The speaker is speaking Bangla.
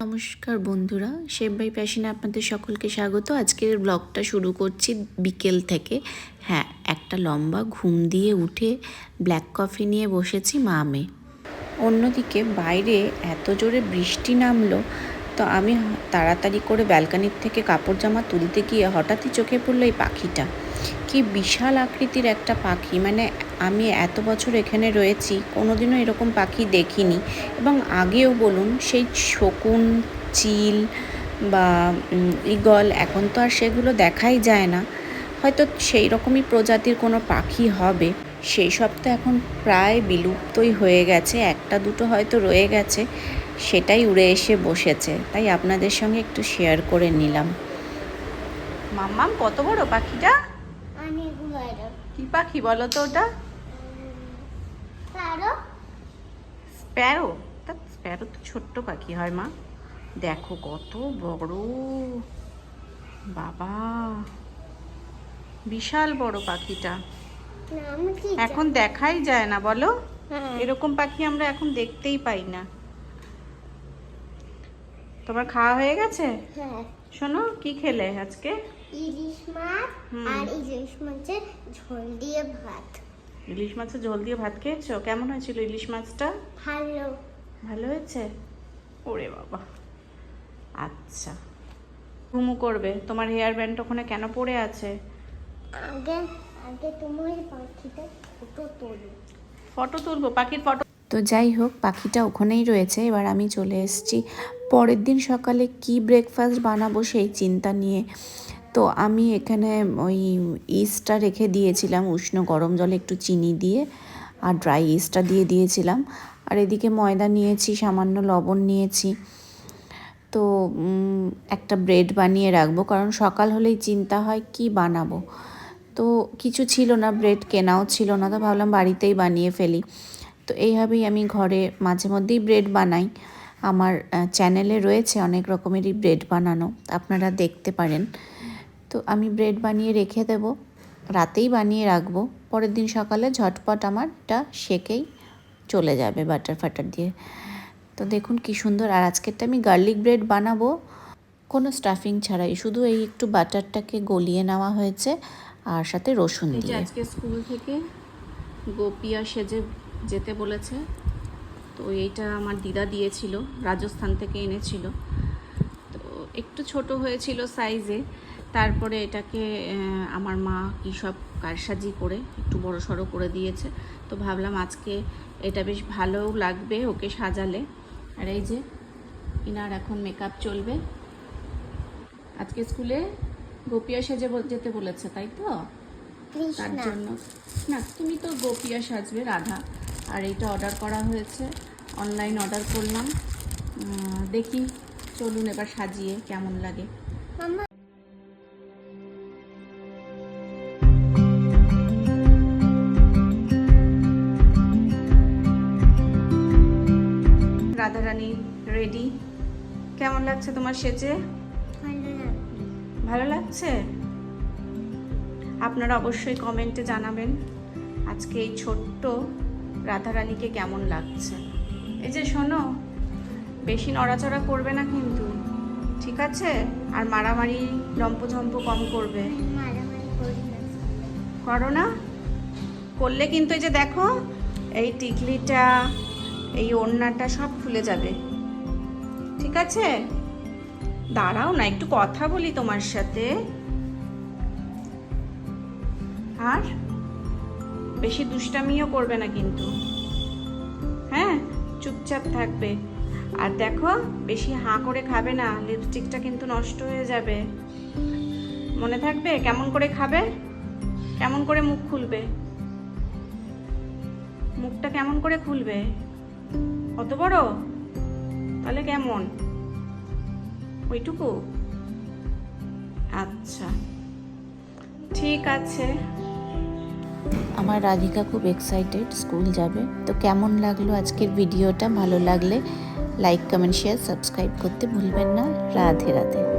নমস্কার বন্ধুরা, শেফ বাই প্যাশনে আপনাদের সকলকে স্বাগত। আজকের ব্লগটা শুরু করছি বিকেল থেকে। হ্যাঁ একটা লম্বা ঘুম দিয়ে উঠে ব্ল্যাক কফি নিয়ে বসেছি মা মেয়ে অন্যদিকে বাইরে এত জোরে বৃষ্টি নামলো, তো আমি তাড়াতাড়ি করে ব্যালকানির থেকে কাপড় জামা তুলতে গিয়ে হঠাৎই চোখে পড়ল এই পাখিটা। কি বিশাল আকৃতির একটা পাখি মানে আমি এত বছর এখানে রয়েছি কোনোদিনও এরকম পাখি দেখিনি। এবং আগেও বলুন সেই শকুন চিল বা ঈগল এখন তো আর সেগুলো দেখাই যায় না। হয়তো সেই রকমই প্রজাতির কোনো পাখি হবে। সেই সব তো এখন প্রায় বিলুপ্তই হয়ে গেছে একটা দুটো হয়তো রয়ে গেছে সেটাই উড়ে এসে বসেছে। তাই আপনাদের সঙ্গে একটু শেয়ার করে নিলাম। মাম্মাম কত বড় পাখিটা? কি পাখি বলো তো ওটা? স্প্যারো? তা স্প্যারো তো ছোট্ট পাখি হয় মা। দেখো কত বড়। বাবা। বিশাল বড় পাখিটা। এখন দেখাই যায় না বলো? হ্যাঁ। এরকম পাখি আমরা এখন দেখতেই পাই না। তোমার খাওয়া হয়ে গেছে? হ্যাঁ। শোনো কি খেলে আজকে? ইলিশ মাছ আর ইলিশ মাছের ঝোল দিয়ে ভাত। ইলিশ মাছের ঝোল দিয়ে ভাত খেয়েছো? কেমন হয়েছিল ইলিশ মাছটা? ভালো। ভালো হয়েছে? ওরে বাবা। আচ্ছা। ঘুমু করবে। তোমার হেয়ার ব্যান্ড ওখানে কেন পড়ে আছে? আগে আগে তোমার পাখিটা ফটো তোলো ফটো তুলবো? পাখির ফটো তো যাই হোক পাখিটা ওখানেই রয়েছে। এবার আমি চলে এসেছি। পরের দিন সকালে কি ব্রেকফাস্ট বানাবো সেই চিন্তা নিয়ে। তো আমি এখানে ওই ইস্টটা রেখে দিয়েছিলাম উষ্ণ গরম জলে একটু চিনি দিয়ে আর ড্রাই ইস্টটা দিয়ে দিয়েছিলাম। আর এদিকে ময়দা নিয়েছি, সামান্য লবণ নিয়েছি। তো একটা ব্রেড বানিয়ে রাখব, কারণ সকাল হলেই চিন্তা হয় কি বানাবো। তো কিছু ছিল না ব্রেড কেনাও ছিল না, তো ভাবলাম বাড়িতেই বানিয়ে ফেলি। তো এইভাবেই আমি ঘরে মাঝে মধ্যেই ব্রেড বানাই। আমার চ্যানেলে রয়েছে অনেক রকমেরই ব্রেড বানানো, আপনারা দেখতে পারেন। তো আমি ব্রেড বানিয়ে রেখে দেব রাতেই বানিয়ে রাখব পরের দিন সকালে ঝটপট আমার এটা সেকেই চলে যাবে বাটার ফাটার দিয়ে। তো দেখুন কি সুন্দর আর আজকেরটা আমি গার্লিক ব্রেড বানাবো কোনো স্টাফিং ছাড়াই শুধু এই একটু বাটারটাকে গলিয়ে নেওয়া হয়েছে আর সাথে রসুন দিয়ে। আজকে স্কুল থেকে গোপিয়া সেজে যেতে বলেছে তো এইটা আমার দিদা দিয়েছিল রাজস্থান থেকে এনেছিল। তো একটু ছোট হয়েছিল সাইজে তারপরে এটাকে আমার মা কী সব কারসাজি করে একটু বড় সড়ো করে দিয়েছে। তো ভাবলাম আজকে এটা বেশ ভালোও লাগবে ওকে সাজালে। আর এই যে ইনার এখন মেকআপ চলবে। আজকে স্কুলে গোপিয়া সেজে যেতে বলেছে তাই তো? তার জন্য। না তুমি তো গোপিয়া সাজবে রাধা। আর এইটা অর্ডার করা হয়েছে। অনলাইন অর্ডার করলাম। দেখি চলুন এবার সাজিয়ে কেমন লাগে। মামা রাধারানী রেডি কেমন লাগছে তোমার সেজে? ভালো লাগছে। আপনারা অবশ্যই কমেন্টে জানাবেন আজকে এই ছোট্ট রাধারানীকে কেমন লাগছে। এই যে শোনো বেশি নড়াচড়া করবে না কিন্তু ঠিক আছে? আর মারামারি লম্পঝম্প কম করবে। করো না? করলে কিন্তু এই যে দেখো এই টিকলিটা এই ওড়নাটা সব খুলে যাবে। ঠিক আছে? দাঁড়াও না, একটু কথা বলি তোমার সাথে। আর? বেশি দুষ্টামিও করবে না কিন্তু। হ্যাঁ? চুপচাপ থাকবে। আর দেখো, বেশি হাঁ করে খাবে না লিপস্টিকটা কিন্তু নষ্ট হয়ে যাবে। মনে থাকবে? কেমন করে খাবে? কেমন করে মুখ খুলবে? মুখটা কেমন করে খুলবে? অত বড়? তাহলে কেমন? ওইটুকু? আচ্ছা। ঠিক আছে। আমার রাধিকা খুব এক্সাইটেড স্কুল যাবে। তো কেমন লাগল আজকের ভিডিওটা ভালো লাগলে লাইক কমেন্ট শেয়ার সাবস্ক্রাইব করতে ভুলবেন না। রাধে রাধে।